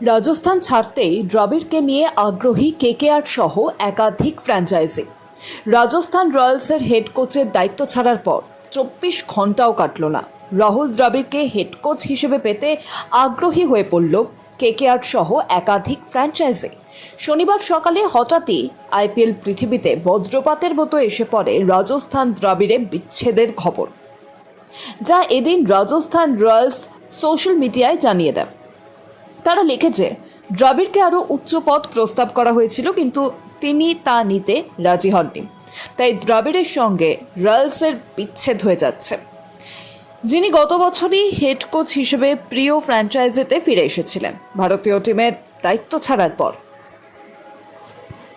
রাজস্থান ছাড়তেই দ্রাবিড়কে নিয়ে আগ্রহী কেকেআর সহ একাধিক ফ্র্যাঞ্চাইজি। রাজস্থান রয়্যালসের হেড কোচের দায়িত্ব ছাড়ার পর চব্বিশ ঘন্টাও কাটল না। রাহুল দ্রাবিড়কে হেড কোচ হিসেবে পেতে আগ্রহী হয়ে পড়ল কেকেআর সহ একাধিক ফ্র্যাঞ্চাইজি। শনিবার সকালে হঠাৎই আইপিএল পৃথিবীতে বজ্রপাতের মতো এসে পড়ে রাজস্থান দ্রাবিড়ে বিচ্ছেদের খবর। যা এদিন রাজস্থান রয়্যালস সোশ্যাল মিডিয়ায় জানিয়ে দেয়। তারা লিখেছে, দ্রাবিড়কে আরও উচ্চ পদ প্রস্তাব করা হয়েছিল, কিন্তু তিনি তা নিতে রাজি হননি। তাই দ্রাবিড়ের সঙ্গে রয়্যালসের বিচ্ছেদ হয়ে যাচ্ছে। যিনি গত বছরই হেড কোচ হিসেবে প্রিয় ফ্র্যাঞ্চাইজিতে ফিরে এসেছিলেন, ভারতীয় টিমের দায়িত্ব ছাড়ার পর।